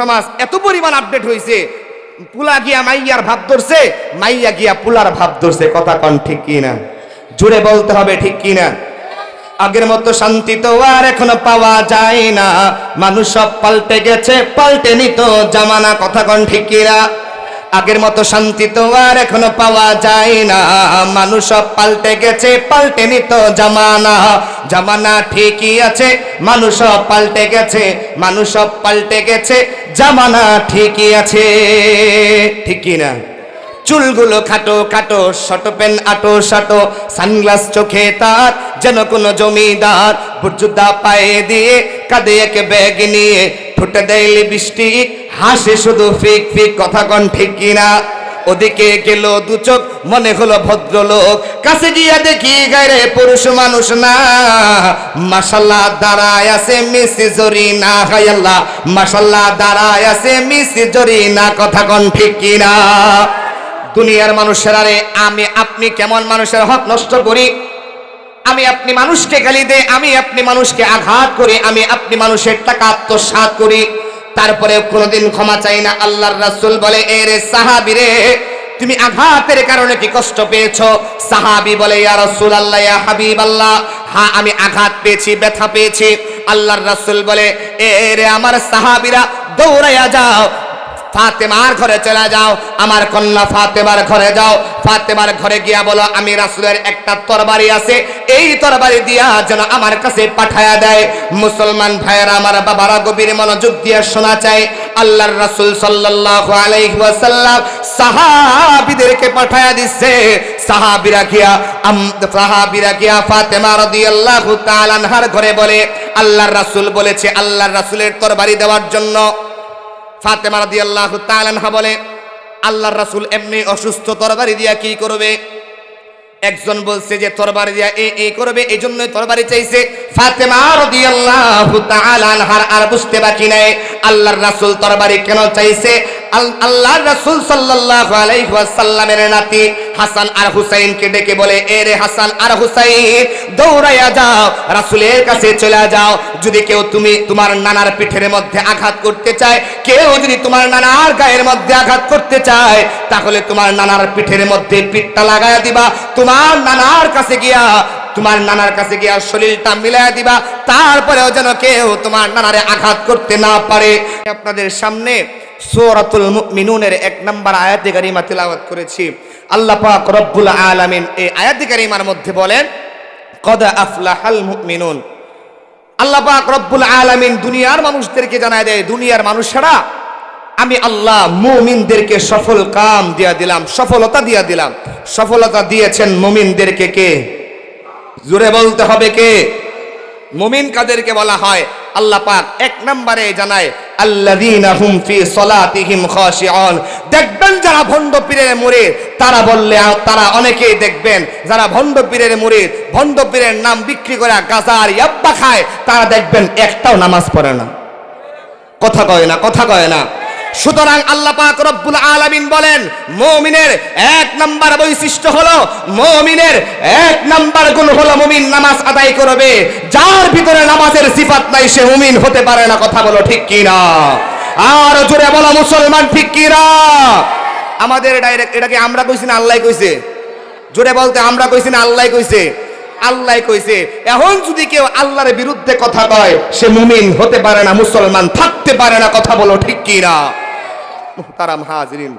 সমাজ এত পরিমাণ আপডেট হয়েছে পুলা গিয়া মাইয়ার ভাব ধরছে, মাইয়া গিয়া পুলার ভাব ধরছে। কথা কন ঠিক কিনা? জুড়ে বলতে হবে ঠিক কিনা? আগের মতো শান্তি তো আর এখন পাওয়া যায় না। মানুষ সব পাল্টে গেছে, পাল্টে নিত জামানা। কথা কন ঠিক কিনা? আগের মতো শান্তি তো আর এখনও পাওয়া যায় না। মানুষ সব পাল্টে গেছে, পাল্টে নিত জামানা। জামানা ঠিকই আছে, মানুষ সব পাল্টে গেছে, মানুষ সব পাল্টে গেছে, জামানা ঠিকই আছে। ঠিকই না? চুলগুলো খাটো খাটো শট পেন আটো সাটো সানগ্লাস চোখে তার, যেন কোনো জমিদার বুর্জুদা পায়ে দিয়ে কাঁধে এক ব্যাগ নিয়ে। ঠোঁটে দেয় লিপস্টিক হাসে শুধু ফিক ফিক, কথা কন ঠিক কিনা। ওদিকে গেল দু চোখ, মনে হলো ভদ্রলোক। কাছে গিয়া দেখি গায়ে পুরুষ মানুষ না। মাসাল্লাহ দাঁড়ায় আছে মিসি জরি না হায়াল্লাহ মাসাল্লাহ দাঁড়ায় আছে মিসি জরি না কথা কন ঠিক কিনা। দুনিয়ার মানুষের আরে আমি আপনি কেমন মানুষের হক নষ্ট করি? আমি আপনি মানুষকে গালি দেই, আমি আপনি মানুষকে আঘাত করি, আমি আপনি মানুষের টাকা আত্মসাৎ করি। তারপরে কোনোদিন ক্ষমা চাই না, আল্লাহর রাসূল বলে, এ রে সাহাবি রে, তুমি আঘাতের কারণে কি কষ্ট পেয়েছ? সাহাবি বলে, ইয়া রাসূল আল্লাহ ইয়া হাবিব আল্লাহ হ্যাঁ আমি আঘাত পেয়েছি, ব্যথা পেয়েছি। আল্লাহর রাসূল বলে, এ রে আমার সাহাবিরা, দৌড়াইয়া যাও ফাতেমার ঘরে চলে যাও, আমার কন্যা ফাতেমার ঘরে যাও। ফাতেমার ঘরে গিয়া বলো, আমি রাসুলের একটা তরবারি আছে, এই তরবারি দিয়া যেন আমার কাছে পাঠায়া দেয়। মুসলমান ভাইয়েরা, আমার বাবারা গভীর মনোযোগ দিয়ে শোনা চাই আল্লাহর রাসূল সাল্লাল্লাহু আলাইহি ওয়াসাল্লাম সাহাবীদেরকে পাঠায়া দিচ্ছে। সাহাবীরা গিয়া, আম, সাহাবীরা গিয়া ফাতেমা রাদিয়াল্লাহু তাআলা আনহার ঘরে বলে, আল্লাহর রাসূল বলেছে, আল্লাহর রাসূলের তরবারি দেওয়ার জন্য ফাতেমা রাদিয়াল্লাহু আল্লাহ তালানহা বলে, আল্লাহর রাসুল এমনি অসুস্থ, তরবারি দিয়া কি করবে? একজন বলছে যে, তরবারি দিয়া এ এ করবে এই জন্যই তরবারি চাইছে। ফাতেমা তাআলা আনহার আর বুঝতে বাকি নাই, আল্লাহর রাসুল তরবারি কেন চাইছে? আল- আল্লাহর রাসূল ওয়াসাল্লামের নাতি হাসান আর হুসাইনকে ডেকে বলে, এ রে হাসান আর হুসাইন, দৌড়াইয়া যাও, রাসূলের কাছে চলে যাও। যদি কেউ তুমি তোমার নানার পিঠের মধ্যে আঘাত করতে চায়, কেউ যদি তোমার নানার গায়ের মধ্যে আঘাত করতে চায়, তাহলে তোমার নানার পিঠের মধ্যে পিঠটা লাগায়া দিবা। তোমার নানার কাছে গিয়া, তোমার নানার কাছে গিয়া শরীরটা মিলাইয়া দিবা। তারপরেও যেন কেউ তোমার নানারে আঘাত করতে না পারে। আপনাদের সামনে সূরাতুল মিনুনের এক নম্বর আয়াতে কারিমা তিলাওয়াত করেছি। আল্লাহ পাক রব্বুল আলামিন এই আয়াতে কারিমার মধ্যে বলেন, কদ আফলাহাল মুমিনুন। আল্লাহ পাক রব্বুল আলামিন দুনিয়ার মানুষদেরকে জানায় দেয়, দুনিয়ার মানুষেরা আমি আল্লাহ মুমিনদেরকে সফল কাম দিয়া দিলাম, সফলতা দিয়া দিলাম। সফলতা দিয়েছেন মুমিনদেরকে কে? জোরে বলতে হবে কে? মুমিন কাদেরকে বলা হয়? আল্লাহ পাক এক নম্বরে জানায় দেখবেন যারা ভণ্ড পীরের মুড়ে তারা বললে, তারা অনেকেই দেখবেন যারা ভণ্ড পীরের মুড়ে ভণ্ড পীরের নাম বিক্রি করে গাজার ইয়াব্বা খায়, তারা দেখবেন একটাও নামাজ পড়ে না। কথা কয় না, কথা কয় না। সুতরাং আল্লাহ পাক রব্বুল আলামিন বলেন, মুমিনের এক নাম্বার বৈশিষ্ট্য হলো, মুমিনের এক নাম্বার গুণ হলো মুমিন নামাজ আদায় করবে। যার ভিতরে নামাজের সিফাত নাই, সে মুমিন হতে পারে না। কথা বলো ঠিক কি না আর জোরে বলো, মুসলমান ঠিক কি না আমাদের ডাইরেক্ট এটাকে আমরা কইছি না আল্লাহ কইছে? জোরে বলতে আমরা কইছি না আল্লাহ কইছে? আল্লাহ কইছে, এখন যদি কেউ আল্লাহর বিরুদ্ধে কথা কয়, সে মুমিন হতে পারে না, মুসলমান থাকতে পারে না। কথা বলো ঠিক কি না মুহতারাম হাজরিন।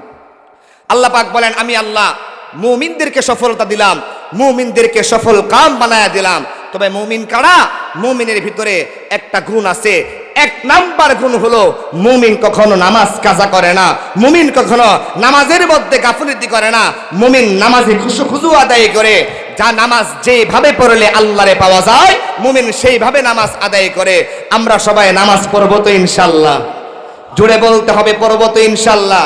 আল্লাহ পাক বলেন, আমি আল্লাহ মুমিনদেরকে সফলতা দিলাম, মুমিনদেরকে সফল কাম বানায়া দিলাম। তবে মুমিন কারা? মুমিনের ভিতরে একটা গুণ আছে। এক নাম্বার গুণ হলো, মুমিন কখনো নামাজ কাজা করে না। মুমিন কখনো নামাজের মধ্যে গাফুলিতি করে না। মুমিন নামাজে খুশু খুশু আদায় করে। যা নামাজ যেভাবে পড়লে আল্লাহরে পাওয়া যায়, মুমিন সেইভাবে নামাজ আদায় করে। আমরা সবাই নামাজ পড়ব তো ইনশাল্লাহ জুড়ে বলতে হবে পর্বত ইনশাল্লাহ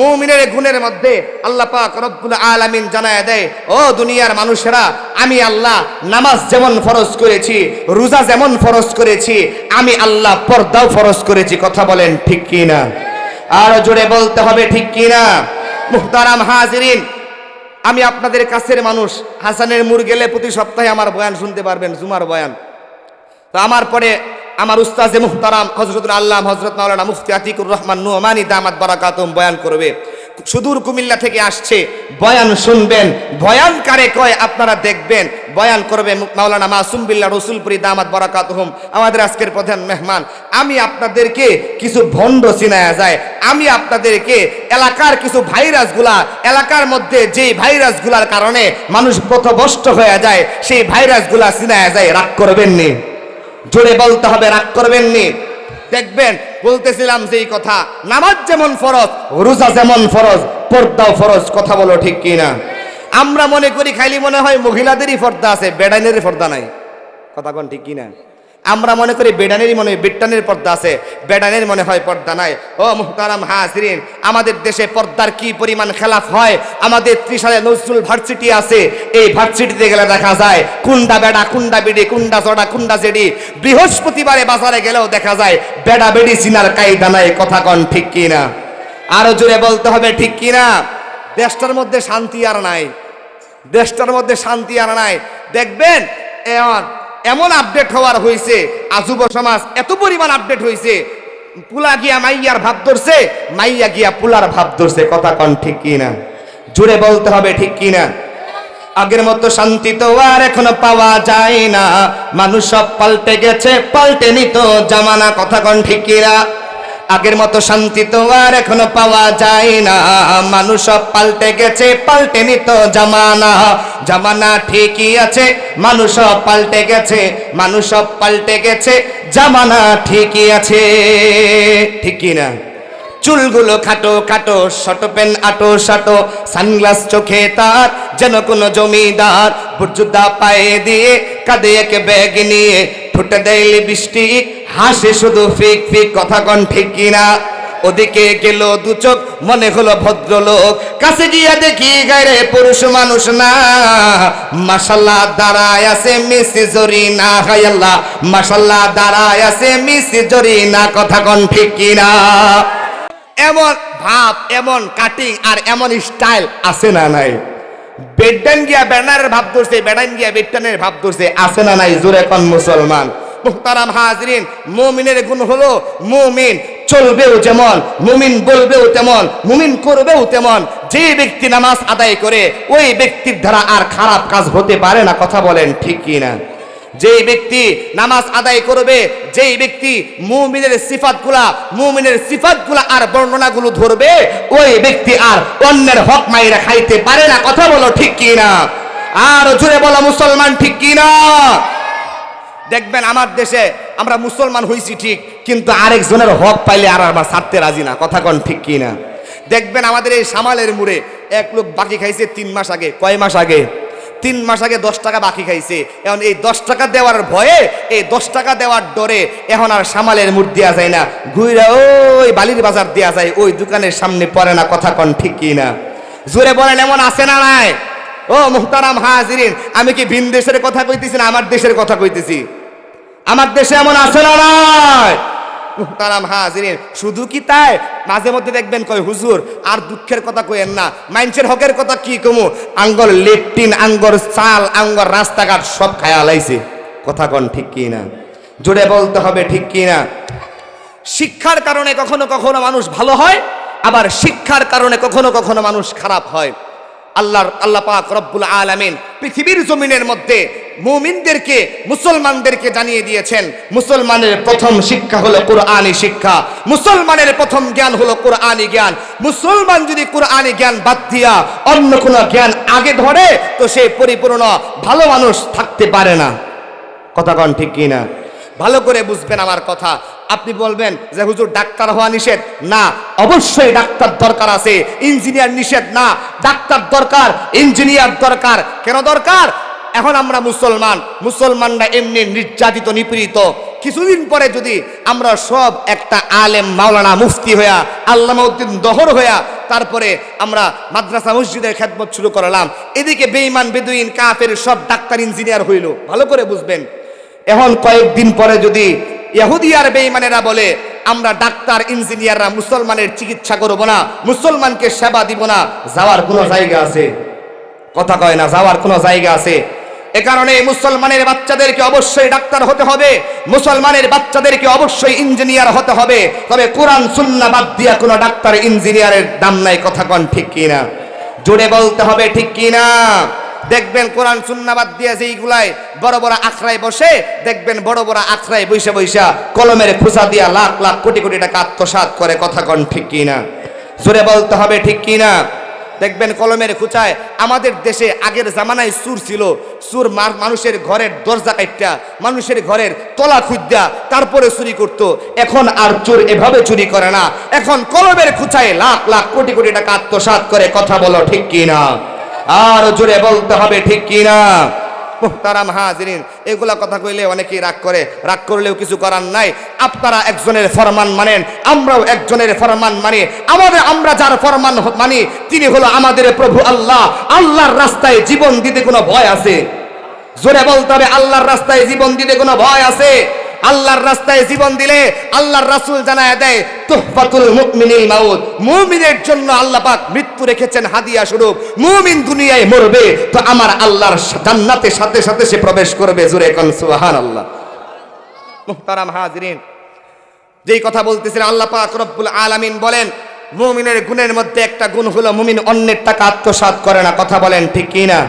মুমিনের গুণের মধ্যে আল্লাহ পাক রব্বুল আলামিন জানায় দেয়, ও দুনিয়ার মানুষেরা, আমি আল্লাহ নামাজ যেমন ফরজ করেছি, রোজা যেমন ফরজ করেছি, আমি আল্লাহ পর্দাও ফরজ করেছি। কথা বলেন ঠিক কি না আর জোরে বলতে হবে ঠিক কি না মুহতারাম হাজিরিন, আমি আপনাদের কাছের মানুষ, হাসানের মুর গেলে প্রতি সপ্তাহে আমার বয়ান শুনতে পারবেন, জুমার বয়ান। তো আমার পরে আমার উস্তাজে মুহতারাম হজরতুল আল্লাহ হজরত মাওলানা মুফতি আতিকুর রহমান নুমানি দামাত বারাকাতুম বয়ান করবে। সুদূর কুমিল্লা থেকে আসছে। বয়ান শুনবেন। বয়ান কারে কয় আপনারা দেখবেন। বয়ান করবে মাওলানা মাসুম বিল্লাহ রসুলপুরি দামাত বারাকাতুহুম, আমাদের আজকের প্রধান মেহমান। আমি আপনাদেরকে কিছু ভণ্ড চিনায়া যায়। আমি আপনাদেরকে এলাকার কিছু ভাইরাসগুলা, এলাকার মধ্যে যেই ভাইরাসগুলার কারণে মানুষ পথভ্রষ্ট হয়ে যায়, সেই ভাইরাসগুলা চিনায়া যায়। রাগ করবেন নি। জোরে বলতে হবে, রাগ করবেন নি। দেখবেন, বলতেছিলাম যেই কথা, নামাজ যেমন ফরজ, রোজা যেমন ফরজ, পর্দাও ফরজ, কথা বলো ঠিক কি না আমরা মনে করি খালি মনে হয় মহিলাদেরই পর্দা আছে, বেডাইনেরই পর্দা নাই। কথা কোন ঠিক কি না আমরা মনে করি বেডানেরই মনে হয় বেডানের পর্দা আছে, বেডানের মনে হয় পর্দা নাই। ও মুহতারাম হাজরিন, আমাদের দেশে পর্দার কি পরিমাণ খেলাফ হয়? আমাদের ত্রিশালে নজরুল ভার্সিটি আছে, এই ভার্সিটিতে গেলে দেখা যায়, কুন্ডা বেডা, কুন্ডা বিডি, কুন্ডা চড়া কুন্ডা জেডি। বৃহস্পতিবারে বাজারে গেলেও দেখা যায়, বেডা বেডি চিনার কায়দা নাই, কথা কন ঠিক কি না আরও জোরে বলতে হবে ঠিক কি না দেশটার মধ্যে শান্তি আর নাই, দেশটার মধ্যে শান্তি আর নাই। দেখবেন, এ এমন এমন আপডেট হওয়ার হয়েছে আজুব সমাজ এত পরিমাণ আপডেট হয়েছে পুলা গিয়া মাইয়ার ভাব ধরছে, মাইয়া গিয়া পুলার ভাব ধরছে, কথা কন ঠিক কি না জুড়ে বলতে হবে ঠিক কি না আগের মতো শান্তি তো আর এখনও পাওয়া যায় না, মানুষ সব পাল্টে গেছে, পাল্টে নিত জামানা, কথা কন ঠিক কি না আগের মতো শান্তি তো আর এখনও পাওয়া যায় না। মানুষ সব পাল্টে গেছে, পাল্টে নিত জামানা। জামানা ঠিকই আছে, মানুষ সব পাল্টে গেছে, মানুষ সব পাল্টে গেছে, জামানা ঠিকই আছে। ঠিকই না? চুলগুলো খাটো খাটো শট পেন আটো সাটো সানগ্লাস চোখে তার, যেন কোনো জমিদার বুজুদা পায়ে দিয়ে কাঁধে এক ব্যাগ নিয়ে। ঠোঁটে দেয় বৃষ্টি হাসে শুধু ফিক ফিক, কথা কন ঠিক কিনা। ওদিকে গেল দু চোখ, মনে হলো ভদ্রলোক। কাছে গিয়া দেখি গায়ে পুরুষ মানুষ না। মাসাল্লাহ দাঁড়ায় আছে মিসি জরি না হায়াল্লাহ মাসাল্লাহ দাঁড়ায় আছে মিসি জরি না কথা কন ঠিক কিনা। এমন ভাব, এমন কাটিং আর এমন স্টাইল আছে না নাই? বেডান গিয়া ব্যানারের ভাব ধরছে বেডান গিয়া বেডানের ভাব ধরছে, আছে না নাই? জোরে কোন মুসলমান। মুহতারাম হাজরিন, মুমিনের গুণ হলো মুমিন চলবেও যেমন, মুমিন বলবেও তেমন, মুমিন করবেও তেমন। যে ব্যক্তি নামাজ আদায় করে, ওই ব্যক্তির দ্বারা আর খারাপ কাজ হতে পারে না, কথা বলেন ঠিক কি না যেই ব্যক্তি নামাজ আদায় করবে, যেই ব্যক্তি মুমিনের সিফাতগুলা মুমিনের সিফাতগুলা আর বর্ণনাগুলো ধরবে, ওই ব্যক্তি আর অন্যের হক মাইরা খাইতে পারে না। কথা বলো ঠিক কি না আর জুড়ে বলো, মুসলমান ঠিক কি না দেখবেন আমার দেশে আমরা মুসলমান হইছি ঠিক, কিন্তু আরেকজনের হক পাইলে আর আমার ছাড়তে রাজি না। কথা কন ঠিক কি না দেখবেন আমাদের এই সামালের মুড়ে এক লোক বাকি খাইছে তিন মাস আগে, কয় মাস আগে? তিন মাস আগে দশ টাকা বাকি খাইছে। এখন এই দশ টাকা দেওয়ার ভয়ে এই দশ টাকা দেওয়ার ডরে এখন আর সামালের মুঠ দেওয়া যায় না। ঘুইরা ওই বালির বাজার দেওয়া যায়, ওই দোকানের সামনে পড়ে না কথা কন ঠিক কি না। জোরে বলেন, এমন আছে না নাই? ও মুহতারাম হাজিরিন, আমি কি ভিন দেশের কথা কইতেছি না আমার দেশের কথা কইতেছি? আমার দেশে এমন আছে না নাই? মুহতারাম হাজিরিন। শুধু কি তাই? মাঝে মধ্যে দেখবেন কয়, হুজুর, আর দুঃখের কথা কইেন না। মাইনসের হকের কথা কি কমু? আঙ্গর লেট্রিন, আঙ্গর চাল, আঙ্গর রাস্তাঘাট সব খায়া লাইছে। কথা কন ঠিক কি না জোরে বলতে হবে ঠিক কি না শিক্ষার কারণে কখনো কখনো মানুষ ভালো হয়, আবার শিক্ষার কারণে কখনো কখনো মানুষ খারাপ হয়। আল্লাহর, আল্লাহ পাক রব্বুল আলামিন পৃথিবীর জমিনের মধ্যে মুমিনদেরকে, মুসলমানদেরকে জানিয়ে দিয়েছেন, মুসলমানের প্রথম শিক্ষা হলো কোরআনী শিক্ষা। মুসলমানের প্রথম জ্ঞান হলো কোরআনী জ্ঞান। মুসলমান যদি কোরআনী জ্ঞান বাদ দিয়া অন্য কোনো জ্ঞান আগে ধরে, তো সে পরিপূর্ণ, ভালো মানুষ থাকতে পারে না। কথা কন ঠিক কি না? ভালো করে বুঝবেন আমার কথা। আপনি বলবেন যে, হুজুর, ডাক্তার হওয়া নিষেধ? না, অবশ্যই ডাক্তার দরকার আছে। ইঞ্জিনিয়ার নিষেধ না। ডাক্তার দরকার, ইঞ্জিনিয়ার দরকার। কেন দরকার? এখন আমরা মুসলমান, মুসলমানরা এমনি নির্যাতিত, নিপীড়িত। কিছুদিন পরে যদি আমরা সব একটা আলেম মাওলানা মুফতি হইয়া আল্লামা উদ্দিন দহর হইয়া, তারপরে আমরা মাদ্রাসা মসজিদের খেদমত শুরু করলাম, এদিকে বেঈমান, বেদুইন, কাফের সব ডাক্তার, ইঞ্জিনিয়ার হইল। ভালো করে বুঝবেন। এখন কয়েকদিন পরে যদি ইহুদি আর বেঈমানেরা বলে, আমরা ডাক্তার, ইঞ্জিনিয়াররা মুসলমানের চিকিৎসা করব না, মুসলমানকে সেবা দিব না, যাওয়ার কোনো জায়গা আছে? কথা কয় না, যাওয়ার কোনো জায়গা আছে? এ কারণে মুসলমানের বাচ্চাদেরকে অবশ্যই ডাক্তার হতে হবে, মুসলমানের বাচ্চাদেরকে অবশ্যই ইঞ্জিনিয়ার হতে হবে। তবে কোরআন, সুন্না বাদ দিয়া কোনো ডাক্তার, ইঞ্জিনিয়ারের দাম নাই, কথা কন ঠিক কিনা? জোরে বলতে হবে ঠিক কিনা? দেখবেন কোরআন সুন্নাবাদ দিয়ে যেইগুলাই বড় বড় আখড়ায় বসে, দেখবেন বড় বড় আখড়ায় বৈশা বৈশা কলমের খোঁচা দিয়া লাখ লাখ কোটি কোটি টাকা আত্মসাৎ করে, কথা কন ঠিক কিনা? জোরে বলতে হবে ঠিক কিনা? দেখবেন কলমের খুচায় আমাদের দেশে আগের জামানায় সুর ছিল। সুর মানুষের ঘরের দরজা কাইটা মানুষের ঘরের তলা খুদ্দা তারপরে চুরি করত। এখন আর চোর এভাবে চুরি করে না। এখন কলমের খুচায় লাখ লাখ কোটি কোটি টাকা আত্মসাত করে কথা বলো ঠিক কিনা? আর জোরে বলতে হবে ঠিক কিনা? মুহতারাম হাজিরিন, এগুলা কথা কইলে অনেকেই রাগ করে। রাগ করলেও কিছু করার নাই। আপনারা একজনের ফরমান মানেন, আমরাও একজনের ফরমান মানি। আমাদের আমরা যার ফরমান মানি, তিনি হলো আমাদের প্রভু আল্লাহ। আল্লাহর রাস্তায় জীবন দিতে কোনো ভয় আছে? জোরে বলতে হবে, আল্লাহর রাস্তায় জীবন দিতে কোনো ভয় আছে? আল্লাহর রাস্তায় জীবন দিলে আল্লাহর রাসূল জানায় দেয়, তুহফাতুল মুমিনিল মাউত। মুমিনের জন্য আল্লাহ পাক মৃত্যু রেখেছেন হাদিয়া স্বরূপ। মুমিন দুনিয়ায় মরবে, তো আমার আল্লাহর জান্নাতের সাথে সাথে সে প্রবেশ করবে। জোরে কোন, সুবহানাল্লাহ। মুহতারাম হাজিরিন, যেই কথা বলতেছিলেন আল্লাহ পাক রব্বুল আলামিন বলেন, মুমিনের গুণের মধ্যে একটা গুণ হলো মুমিন অন্যের টাকা আত্মসাৎ করে না। কথা বলেন ঠিক কিনা?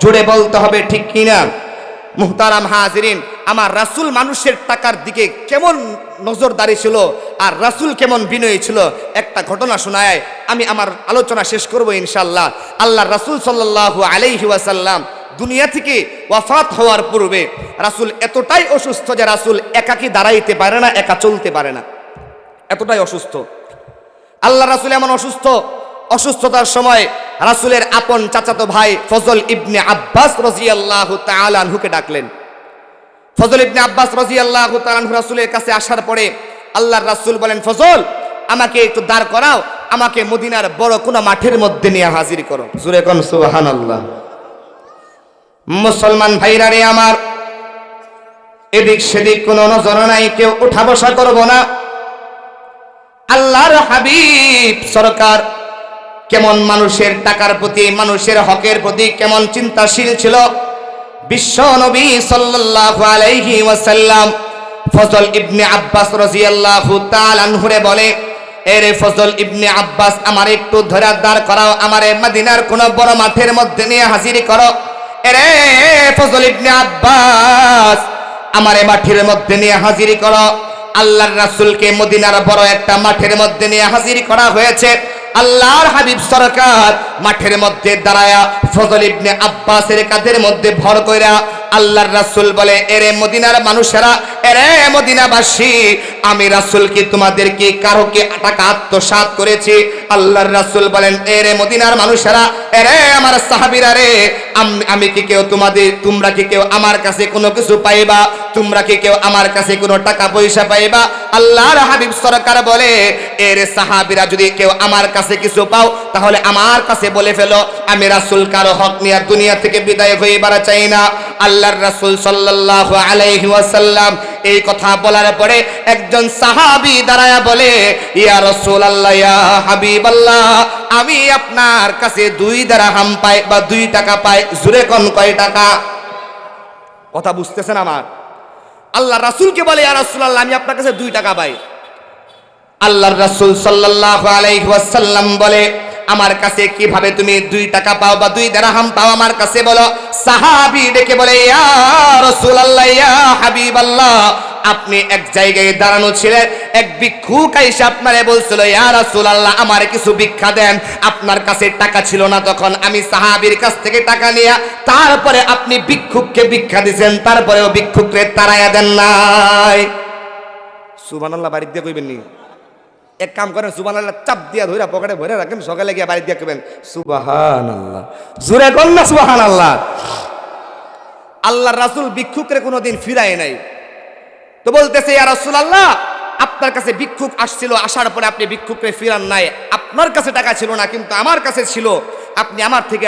জোরে বলতে হবে ঠিক কিনা? মুহতারাম হাজিরিন, আমার রাসূল মানুষের টাকার দিকে কেমন নজরদারি ছিল আর রাসূল কেমন বিনয়ী ছিল, একটা ঘটনা শোনায়, আমি আমার আলোচনা শেষ করব ইনশাল্লাহ আল্লাহ রাসূল সাল্লাল্লাহু আলাইহি ওয়াসাল্লাম দুনিয়া থেকে ওয়াফাত হওয়ার পূর্বে রাসূল এতটাই অসুস্থ যে রাসূল একাকি দাঁড়াইতে পারে না, একা চলতে পারে না। এতটাই অসুস্থ। আল্লাহ রাসূল এমন অসুস্থ অসুস্থতার সময় রাসূলের আপন চাচাতো ভাই ফজল ইবনে আব্বাস রাদিয়াল্লাহু তাআলা আনহুকে ডাকলেন। ফজল ইবনে আব্বাস রাদিয়াল্লাহু তাআলা আনহু রাসূলের কাছে আসার পরে আল্লাহর রাসূল বলেন, ফজল, আমাকে একটু দাঁড় করাও, আমাকে মদিনার বড় কোনো মাঠের মধ্যে নিয়ে হাজির করো। জুরে কোন সুবহানাল্লাহ। মুসলমান ভাইরা রে আমার, এদিক সেদিক কোনো নজর নাই, কেউ উঠা বসা করব না। আল্লাহর হাবিব সরকার কেমন মানুষের টাকার প্রতি, মানুষের হকের প্রতি কেমন চিন্তাশীল ছিল? বিশ্ব নবী সাল্লাল্লাহু আলাইহি ফজল ইবনে আব্বাস রাদিয়াল্লাহু আনহুরে বলে, এরে ফজল ইবনে আব্বাস, আমার একটু ধরে দাঁড় করাও, আমারে মদিনার কোন বড় মাঠের মধ্যে নিয়ে হাজির করো। এরে ফজল ইবনে আব্বাস, আমারে মাঠের মধ্যে নিয়ে হাজির করো। আল্লাহর রাসূলকে মদিনার বড় একটা মাঠের মধ্যে নিয়ে হাজির করা হয়েছে। আল্লাহর হাবিব সরকার মাঠের মধ্যে দাঁড়ায়া ফজল ইবনে আব্বাসের কাদের মধ্যে ভর কইরা আল্লাহর রাসূল বলে, এরে মদিনার মানুষেরা, এরে মদিনাবাসী, আমি রাসূল কি তোমাদের কি কারও কি টাকা আত্মসাৎ করেছি। আল্লাহর রাসূল বলেন, এরে মদিনার মানুষেরা, এরে আমার সাহাবীরা রে, আমি কি কেউ তোমাদের, তোমরা কি কেউ আমার কাছে কোনো কিছু পাইবা? তোমরা কি কেউ আমার কাছে কোনো টাকা পয়সা পাইবা? আল্লাহর হাবিব সরকার বলে, এর সাহাবিরা, যদি কেউ আমার কাছে কিছু পাও, তাহলে আমার কাছে বলে ফেলো, আমি রাসূল কারও হক নিয়ে দুনিয়া থেকে বিদায় হয়ে বাড়া চাই না। আল্লাহর রাসূল সাল্লাল্লাহু আলাইহি ওয়াসাল্লাম এই কথা বলার পরে একজন সাহাবী দাঁড়ায়া বলে, ইয়া রাসূলুল্লাহ, ইয়া হাবিবাল্লাহ, আমি আপনার কাছে দুই দারহাম পাই বা দুই টাকা পাই জুরে কোন কয় টাকা? কথা বুঝতেছেন আমার? আল্লাহ রাসূলকে বলে, ইয়া রাসূলুল্লাহ, আমি আপনার কাছে দুই টাকা পাই। আল্লাহর রাসূল সাল্লাল্লাহু আলাইহি ওয়াসাল্লাম বলে আমার কাছে কীভাবে তুমি দুই টাকা পাও বা দুই দিরহাম পাও আমার কাছে বলো। সাহাবী ডেকে বলে আপনি এক জায়গায় দাঁড়ানো ছিলেন, এক ভিক্ষুক আইসা আপনারে বলছিল, ইয়া রাসূলুল্লাহ, আমার কিছু ভিক্ষা দেন। আপনার কাছে টাকা ছিল না তখন। আমি সাহাবীর কাছ থেকে টাকা নিয়ে, তারপরে আপনি ভিক্ষুককে ভিক্ষা দিয়েছেন তারপরেও ভিক্ষুকরে তাড়াইয়া দেন নাই। সুবহানাল্লাহ দিয়ে কইবেন নি। এক কাম করেন সুবান আল্লাহ চাপ দিয়া ধইরা পকেটে ভরে রাখেন, সকালে গিয়ে বাড়ি দিয়ে কবেন সুবাহান আল্লাহ জোরে কর না সুবাহান আল্লাহ আল্লাহ রাসুল ভিক্ষুকরে কোনোদিন ফিরায় নাই। তো বলতেছে, ইয়া রাসূল আল্লাহ আপনার কাছে ভিক্ষুক আসছিল, আসার পরে আপনি ভিক্ষুকরে ফিরান নাই। আপনার কাছে টাকা ছিল না, কিন্তু আমার কাছে ছিল। আপনি আমার থেকে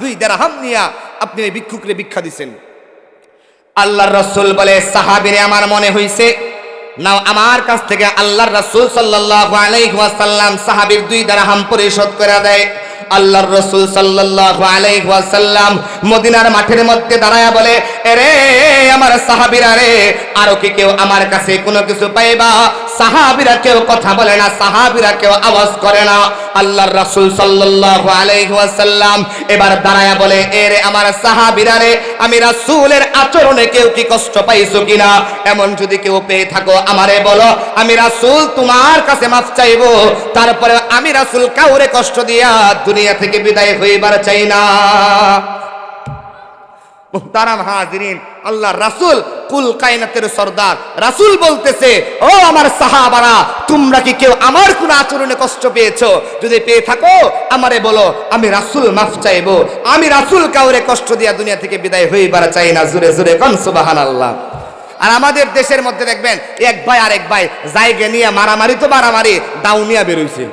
দুই দেড়হাম নিয়া আপনি ভিক্ষুকরে ভিক্ষা দিছেন। আল্লাহর রাসূল বলে, সাহাবীরে, আমার মনে হইছে নাও, আমার কাছ থেকে আল্লাহর রাসূল সাল্লাল্লাহু আলাইহি ওয়াসাল্লাম সাহাবীর দুই দিরহাম পরিশোধ করে দেয়। আল্লাহর রাসূল সাল্লাল্লাহু আলাইহি ওয়াসাল্লাম মদিনার মাঠের মধ্যে দাঁড়ায়া বলে, এরে, আমার সাহাবীরা রে, আর কি কেউ আমার কাছে কোনো কিছু পাইবা? সাহাবীরা কেউ কথা বলে না, সাহাবীরা কেউ আওয়াজ করে না। আল্লাহর রাসূল সাল্লাল্লাহু আলাইহি ওয়াসাল্লাম এবার দাঁড়ায়া বলে এরে আমার সাহাবীরা রে, আমি রাসূলের আচরণে কেউ কি কষ্ট পাইছো কিনা? এমন যদি কেউ পেয়ে থাকো আমারে বলো, আমি রাসূল তোমার কাছে মাফ চাইব। তারপরে আমি রাসূল কাউরে কষ্ট দিয়া দুনিয়া থেকে বিদায় হইবার চাই না। মুহতারাম হাজিরিন, আল্লাহ রাসূল, কুল কায়নাতের সর্দার। রাসূল বলতেছে, ও আমার সাহাবারা, তোমরা কি কেউ আমার কোন আচরণে কষ্ট পেয়েছ? যদি পেয়ে থাকো, আমারে বলো, আমি রাসূল মাফ চাইব। আমি রাসূল কাউরে কষ্ট দিয়া দুনিয়া থেকে বিদায় হইবার চাই না, জুরে জুরে কন সুবহানাল্লাহ। আর আমাদের দেশের মধ্যে দেখবেন, এক ভাই আর এক ভাই জায়গা নিয়ে মারামারি তো মারামারি, দাউনিয়া বেরোইছে।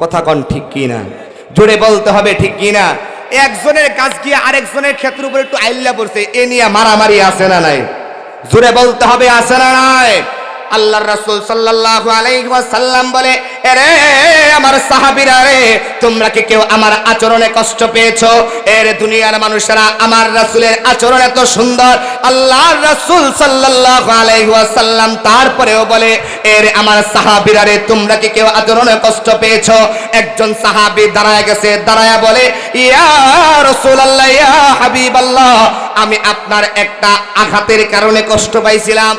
কথা কন ঠিক কি না জোরে বলতে হবে ঠিক কি না একজনের কাজ গিয়ে আরেকজনের ক্ষেত্রের উপর একটু আইল্লা পড়ছে? এ নিয়ে মারামারি আছে না নাই? জোরে বলতে হবে, আছে না নাই? আল্লাহর রাসূল সাল্লাল্লাহু আলাইহি ওয়াসাল্লাম বলে, এরে, আমার সাহাবীরা রে, তোমরা কি কেউ আমার আচরণে কষ্ট পেয়েছ? এর দুনিয়ার মানুষেরা আমার রাসূলের আচরণ এত সুন্দর। আল্লাহর রাসূল সাল্লাল্লাহু আলাইহি ওয়াসাল্লাম তারপরেও বলে, এর আমার সাহাবীরা রে, তোমরা কি কেউ আচরণে কষ্ট পেয়েছ? একজন সাহাবী দাঁড়ায় গেছে, দাঁড়ায় বলে, ইয়া রাসূলুল্লাহ, ইয়া হাবিবাল্লাহ, আমি আপনার একটা আঘাতের কারণে কষ্ট পাইছিলাম।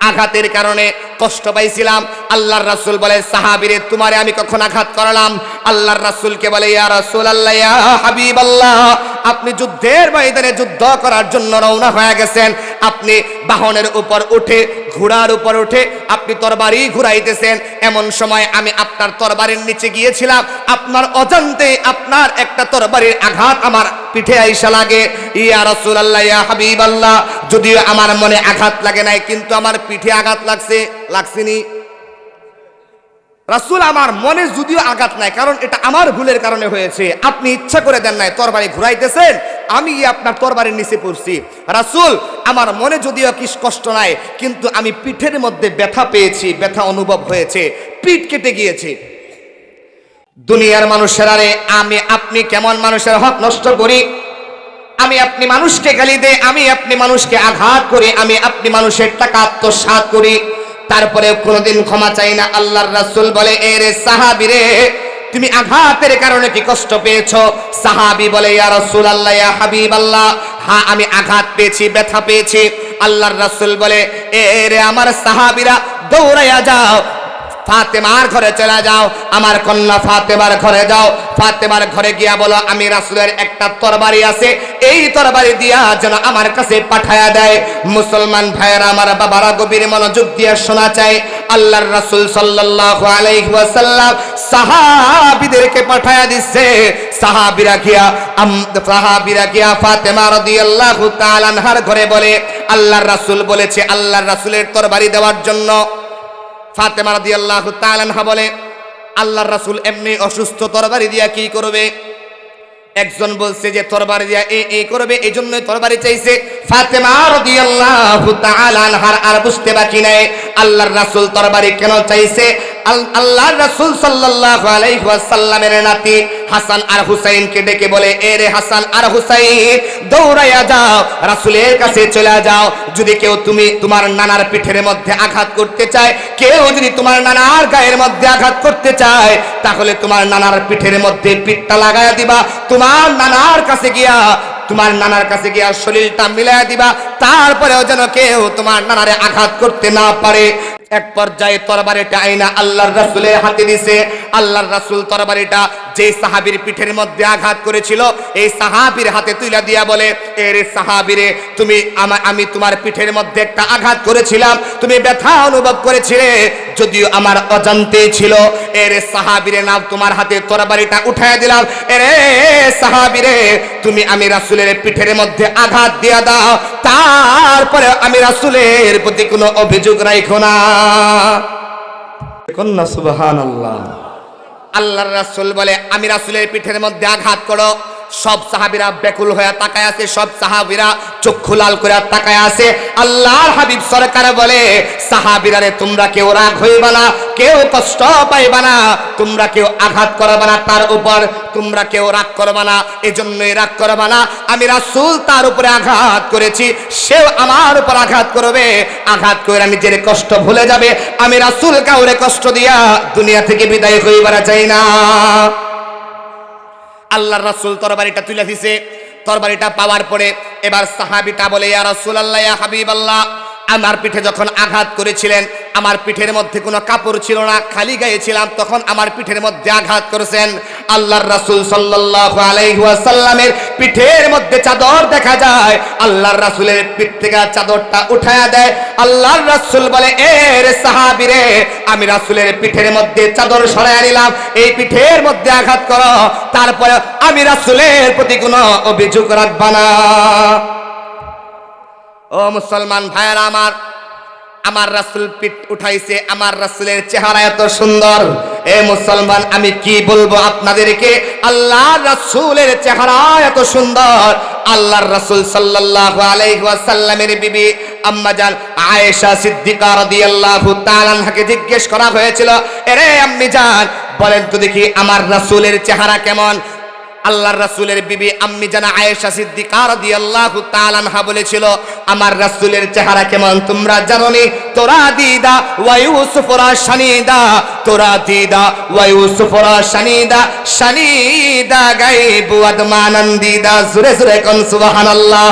আঘাতের কারণে কষ্ট পাইছিলাম। আল্লাহর রাসুল বলে, সাহাবিরে, তোমারে আমি কখন আঘাত করালাম? আল্লাহর রাসুলকে বলে, ইয়া রাসূলুল্লাহ, ইয়া হাবিবাল্লাহ, আপনি যুদ্ধের ময়দানে যুদ্ধ করার জন্য রওনা হয়ে গেছেন। আপনি বাহনের উপর উঠে ঘোড়ার উপর উঠে আপনি তরবারি ঘুরাইতেছেন। এমন সময় আমি আপনার তরবারির নিচে গিয়েছিলাম। আপনার অজান্তে আপনার একটা তরবারির আঘাত আমার পিঠে আইসা লাগে। ইয়া রাসূলুল্লাহ, ইয়া হাবিবাল্লাহ, যদিও আমার মনে আঘাত লাগে নাই, কিন্তু আমার পিঠে আঘাত লাগছে, লাগছেনি। রাসূল আমার মনে যদিও আঘাত নাই, কারণ এটা আমার ভুলের কারণে হয়েছে। আপনি ইচ্ছা করে দেন নাই, তরবারি ঘুরাইতেছেন, আমি আপনার তরবারির নিচে পড়ছি। রাসূল, আমার মনে যদিও কি কষ্ট নাই, কিন্তু আমি পিঠের মধ্যে ব্যথা পেয়েছি, ব্যথা অনুভব হয়েছে, পিঠ কেটে গিয়েছে। দুনিয়ার মানুষেরা রে আমি আপনি কেমন মানুষের হক নষ্ট করি? আমি আপনি মানুষকে গালি দেই, আমি আপনি মানুষকে আঘাত করি, আমি আপনি মানুষের টাকা আত্মসাৎ করি। তারপরে কোনোদিন ক্ষমা চাই না। আল্লাহর রাসূল বলে, এ রে সাহাবি রে, তুমি আঘাতের কারণে কি কষ্ট পেয়েছ? সাহাবি বলে, ইয়া রাসূলুল্লাহ, ইয়া হাবিবাল্লাহ হ্যাঁ আমি আঘাত পেয়েছি, ব্যথা পেয়েছি। আল্লাহর রাসূল বলে, এ রে আমার সাহাবীরা, দৌড়াইয়া যাও ফাতেমার ঘরে চলে যাও, আমার কন্যা ফাতেমার ঘরে যাও। ফাতেমার ঘরে গিয়া বলো, আমি রাসুলের একটা তরবারি আছে, এই তরবারি দিয়া যেন আমার কাছে পাঠায়া দেয়। মুসলমান ভাইয়েরা, আমার বাবারা গভীর মনোযোগ দিয়ে শোনা চাই। আল্লাহর রাসূল সাল্লাল্লাহু আলাইহি ওয়াসাল্লাম সাহাবীদেরকে পাঠায়া দিচ্ছে। সাহাবীরা গিয়া, আম- সাহাবীরা গিয়া ফাতেমা রাদিয়াল্লাহু তাআলা আনহার ঘরে বলে, আল্লাহর রাসূল বলেছে, আল্লাহর রাসূলের তরবারি দেওয়ার জন্য ফাতেমা রাদিয়াল্লাহু তাআলা আনহা বলে, আল্লাহর রাসুল এমনি অসুস্থ, তরবারি দিয়া কি করবে? একজন বলছে যে, তরবারি দিয়া এ এ করবে এই জন্যই তরবারি চাইছে। ফাতেমা রাদিয়াল্লাহু তাআলা আনহার আর বুঝতে বাকি নাই, আল্লাহর রাসূল তরবারি কেন চাইছে? আল- আল্লাহর রাসূল আলাইহি ওয়াসাল্লামের নাতি হাসান আর হুসাইনকে ডেকে বলে, এ রে হাসান আর হুসাইন দৌড়াইয়া যাও, রাসূলের কাছে চলে যাও। যদি কেউ তুমি তোমার নানার পিঠের মধ্যে আঘাত করতে চায়, কেউ যদি তোমার নানার গায়ের মধ্যে আঘাত করতে চায়, তাহলে তোমার নানার পিঠের মধ্যে পিঠটা লাগায়া দিবা। তোমার নানার কাছে গিয়া, তোমার নানার কাছে গিয়া শরীরটা মিলাইয়া দিবা। তারপরেও যেন কেউ তোমার নানারে আঘাত করতে না পারে। এক পর্যায়ে তরবারিটা আইনা আল্লাহর রাসূলের হাতে দিছে আল্লাহর রাসূল তরবারিটা যে সাহাবীর পিঠের মধ্যে আঘাত করেছিল, এই সাহাবীর হাতে তুইলা দিয়া বলে, এর সাহাবিরে, তুমি আমা- তোমার পিঠের মধ্যে একটা আঘাত করেছিলাম। তুমি ব্যথা অনুভব করেছিলে, যদিও আমার অজান্তে ছিল। এর সাহাবিরে নাম তোমার হাতে তরবারিটা উঠায় দিলাম। এরে সাহাবিরে, তুমি আমি রাসুলের পিঠের মধ্যে আঘাত দিয়া দাও। তারপরে আমি রাসূলের প্রতি কোনো অভিযোগ রাখো না। কন্যা সুবহানাল্লাহ। আল্লাহর রাসুল বলে আমি রাসুলের পিঠের মধ্যে আঘাত করো। সব সাহাবিরা ব্যাকুল হয়ে তাকায় আছে, সব সাহাবিরা চক্ষু লাল করে তাকায় আছে। আল্লাহর হাবিব সরকার বলে, সাহাবিরা রে, তোমরা কেউ রাগ হইবা না, কেউ কষ্ট পাইবা না, তোমরা কেউ আঘাত করবা না তার উপর, তোমরা কেউ রাগ করবা না, এজন্যই রাগ করবা না। আমি রাসূল তার উপরে আঘাত করেছি, সেও আমার উপর আঘাত করবে, আঘাত করে নিজের কষ্ট ভুলে যাবে। আমি রাসূল কাউরে কষ্ট দিয়া দুনিয়া থেকে বিদায় হইবার চাই না। আল্লাহর রাসূল তরবারিটা তুলে দিছে। তরবারিটা পাওয়ার পরে এবার সাহাবিটা বলে, ইয়া রাসূলুল্লাহ, ইয়া হাবিবাল্লাহ আমার পিঠে যখন আঘাত করেছিলেন, আমার পিঠের মধ্যে কোনো কাপড় ছিল না, খালি গায়ে ছিলাম, তখন আমার পিঠের মধ্যে আঘাত করেছেন। আল্লাহর রাসূল সাল্লাল্লাহু আলাইহি ওয়াসাল্লামের পিঠের মধ্যে চাদর দেখা যায়, আল্লাহর রাসূলের পিঠ থেকে চাদরটা উঠায়া দেয়। আল্লাহর রাসূল বলে, এ রে সাহাবীরে আমি রাসূলের পিঠের মধ্যে চাদর সরাইয়া নিলাম, এই পিঠের মধ্যে আঘাত করো, তারপরে আমি রাসূলের প্রতি কোনো অভিযোগ রাখবা না। ও মুসলমান ভাইয়েরা আমার আমার রাসুল পিঠ উঠাইছে, আমার রাসুলের চেহারা এত সুন্দর। এ মুসলমান, আমি কি বলব আপনাদেরকে? আল্লাহ রাসূলের চেহারা এত সুন্দর। আল্লাহর রাসুল সাল্লাল্লাহু আলাইহি ওয়াসাল্লামের বিবি আম্মা জান আয়েশা সিদ্দিকা রাদিয়াল্লাহু তাআলা আনহাকে জিজ্ঞেস করা হয়েছিল, এরে আম্মি জান, বলেন তো দেখি আমার রাসূলের চেহারা কেমন? আল্লাহর রাসূলের বিবি আম্মি জানা আয়েশা সিদ্দিকা রাদিয়াল্লাহু তাআলা আনহা বলেছিল, আমার রাসূলের চেহারা কেমন? তোমরা জানো নি তোরা দিদা ওয়া ইউসুফরা শানিদা, তোরা দিদা ওয়া ইউসুফরা শানিদা শানিদা গায়বু আদমানন্দিদা জুরে জুরে কোন সুবহানাল্লাহ।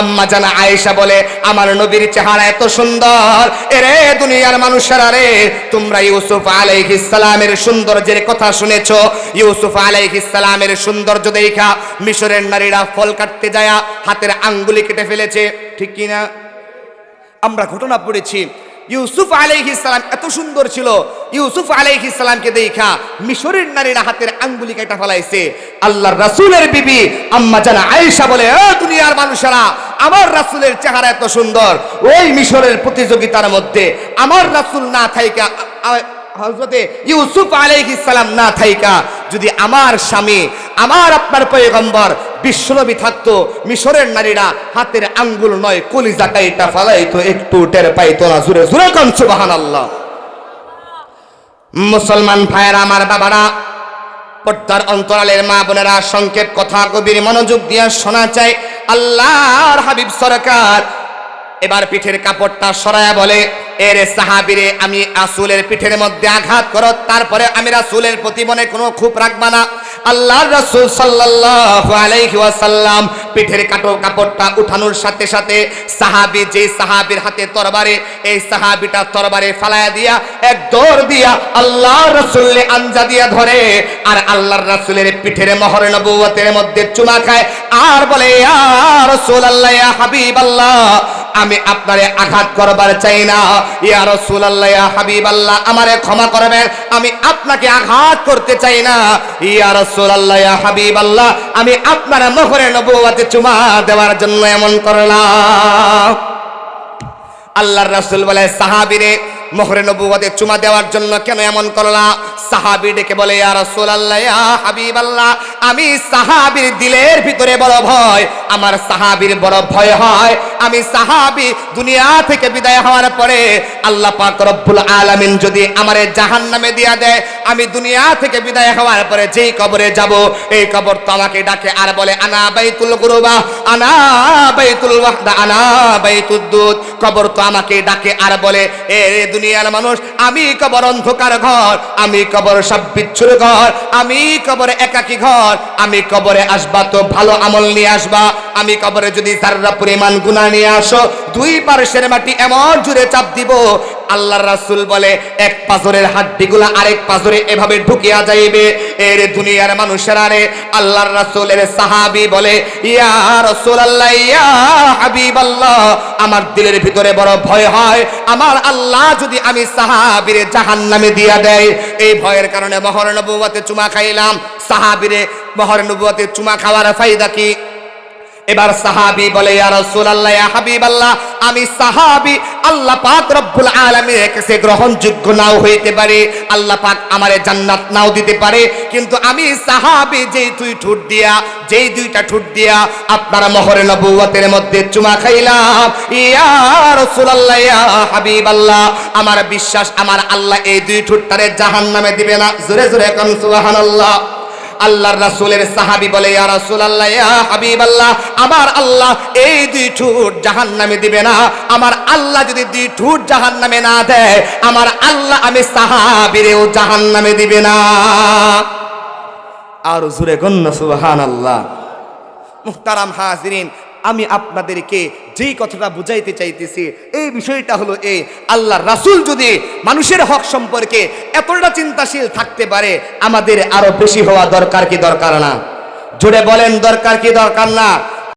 আম্মা জানা আয়েশা বলে, আমার নবীর চেহারা এত সুন্দর। এরে দুনিয়ার মানুষেরা রে, তোমরা ইউসুফ আলাইহিস সালামের সৌন্দর্যের কথা শুনেছো। ইউসুফ আলাইহিস সালামের সৌন্দর্য দেখা মিশরের নারীরা ফল কাটতে যায়, হাতের আঙ্গুলি কেটে ফেলেছে। ঠিক কিনা আমরা ঘটনা পড়েছি ইউসুফ আলাইহিস সালাম এত সুন্দর ছিল। ইউসুফ আলাইহি সালামকে দেখা মিশরের নারীর হাতের আঙ্গুলি কেটে ফেলাইছে। আল্লাহর রাসূলের বিবি আম্মা জানা আয়েশা বলে ও দুনিয়ার মানুষেরা, আমার রাসূলের চেহারা এত সুন্দর। ওই মিশরের প্রতিযোগিতার মধ্যে আমার রাসূল না থাইকা হজরতে ইউসুফ সালাম না থাইকা, যদি আমার স্বামী, আমার আপনার পয়গম্বর বিশ্বনবী থাকতো, মিশরের নারীরা হাতের আঙ্গুল নয় কলিজাটা এটা ফালাইতো, একটু টের পাইতো না, জুড়ে জুড়ে কন, সুবহানাল্লাহ। মুসলমান ভাইয়েরা, আমার বাবারা, পর্দার অন্তরালের মা বোনেরা, সংক্ষেপ কথা কবির মনোযোগ দিয়ে শোনা চাই। আল্লাহর হাবিব সরকার এবার পিঠের কাপড়টা সরায়া বলে এর সাহাবিরে, আমি আসুলের পিঠের মধ্যে আঘাত করো, তারপরে আমি রাসুলের প্রতি মনে কোনো খুব রাখবা না। আল্লাহর রাসূল সাল্লাল্লাহু আলাইহি ওয়াসাল্লাম পিঠের কাটো কাপড়টা উঠানোর সাথে সাথে সাহাবী যে সাহাবীর হাতে তরবারে, এই সাহাবীটা তরবারে ফালায়া দিয়া, এক দৌড় দিয়া আল্লাহর রাসূলে আঞ্জা দিয়া ধরে, আর আল্লাহর রাসূলের পিঠের মোহর নবুয়তের মধ্যে চুমা খায়। আর বলে, ইয়া রাসূলুল্লাহ, ইয়া হাবিবাল্লাহ, আমি আপনারে আঘাত করবার চাই না। ইয়া রাসূলুল্লাহ, ইয়া হাবিবাল্লাহ, আমারে ক্ষমা করবেন, আমি আপনাকে আঘাত করতে চাই না। ইয়া রাসূলুল্লাহ, ইয়া হাবিবাল্লাহ, আমি আপনার মোহরে নবুয়তে চুমা দেওয়ার জন্য এমন করলাম। আল্লাহর রাসূল বলে, সাহাবীরে মোহরে নবুয়তে চুমা দেওয়ার জন্য কেন এমন করলা? সাহাবী ডেকে বলে, ইয়া রাসূলুল্লাহ, ইয়া হাবিবাল্লাহ, আমি সাহাবীর দিলের ভিতরে বড় ভয়, আমার সাহাবীর বড় ভয় হয়। আমি সাহাবী দুনিয়া থেকে বিদায় হওয়ার পরে আল্লাহ পাক রব্বুল আলামিন যদি আমারে জাহান্নামে দিয়া দেয়, আমি দুনিয়া থেকে বিদায় হওয়ার পরে যেই কবরে যাব, এই কবর তো আমাকে ডাকে আর বলে, আনা বাইতুল গুরুবা, আনা বাইতুল ওয়াহদা, আনা বাইতুদ দুদ কবর তো আমাকে ডাকে আর বলে, এ দুনিয়ার মানুষ, আমি কবর অন্ধকার ঘর, আমি কবর সব বিচ্ছুর ঘর, আমি কবরে একাকি ঘর, আমি কবরে আসবা তো ভালো আমল নিয়ে আসবা, আমি কবরে যদি যাররা পরিমাণ গুণা নিয়ে আসো, দুই পার্শ্বের মাটি এমন জুড়ে চাপ দিব আল্লাহর রাসুল বলে, এক পাজরের হাড্ডিগুলা আরেক পাজরে এভাবে ঢুকিয়া যাইবে। এর দুনিয়ার মানুষেরা রে, আল্লাহর রাসূলের সাহাবী বলে, ইয়া রাসূলুল্লাহ, ইয়া হাবিবাল্লাহ, আমার দিলের ভিতরে বড় ভয় হয়। আমার আল্লাহ যদি আমি সাহাবীরে জাহান্নামে দিয়া দেয়, এই ভয়ের কারণে মহর নবুয়তে চুমা খাইলাম। সাহাবীরে মহর নবুয়তে চুমা খাওয়ার ফায়দা কি? এবার সাহাবি বলে আমি সাহাবি, আল্লাহ পাক রব্বুল আলামিনের কাছে গ্রহণযোগ্য নাও হইতে পারে, আল্লাহ পাক আমারে জান্নাত নাও দিতে পারে, কিন্তু আমি সাহাবি, যেই দুই ঠুট দিয়া, যেই দুইটা ঠুট দিয়া আপনার মহরে নবুয়তের মধ্যে চুমা খাইলাম, ইয়া রাসূলুল্লাহ, ইয়া হাবিবাল্লাহ, আমার বিশ্বাস, আমার আল্লাহ এই দুই ঠুটটারে জাহান্নামে দিবে না, জোরে জোরে কোন সুবহানাল্লাহ। আল্লাহর রাসূলের সাহাবী বলে, ইয়া রাসূলুল্লাহ, ইয়া হাবিবাল্লাহ, আমার আল্লাহ এই দুই ঠুট জাহান্নামে দিবে না। আমার আল্লাহ যদি দুই ঠুট জাহান্নামে না দেয়, আমার আল্লাহ আমি সাহাবীরেও জাহান্নামে দিবে না। আর জুরে গণ্য সুবহানাল্লাহ। মুহতারাম হাজিরিন আমি আপনাদেরকে যেই কথাটা বুঝাইতে চাইতেছি, এই বিষয়টা হলো এই আল্লাহ রাসুল যদি মানুষের হক সম্পর্কে এতটা চিন্তাশীল থাকতে পারে, আমাদের আরও বেশি হওয়া দরকার কি দরকার না? জুড়ে বলেন, দরকার কি দরকার না?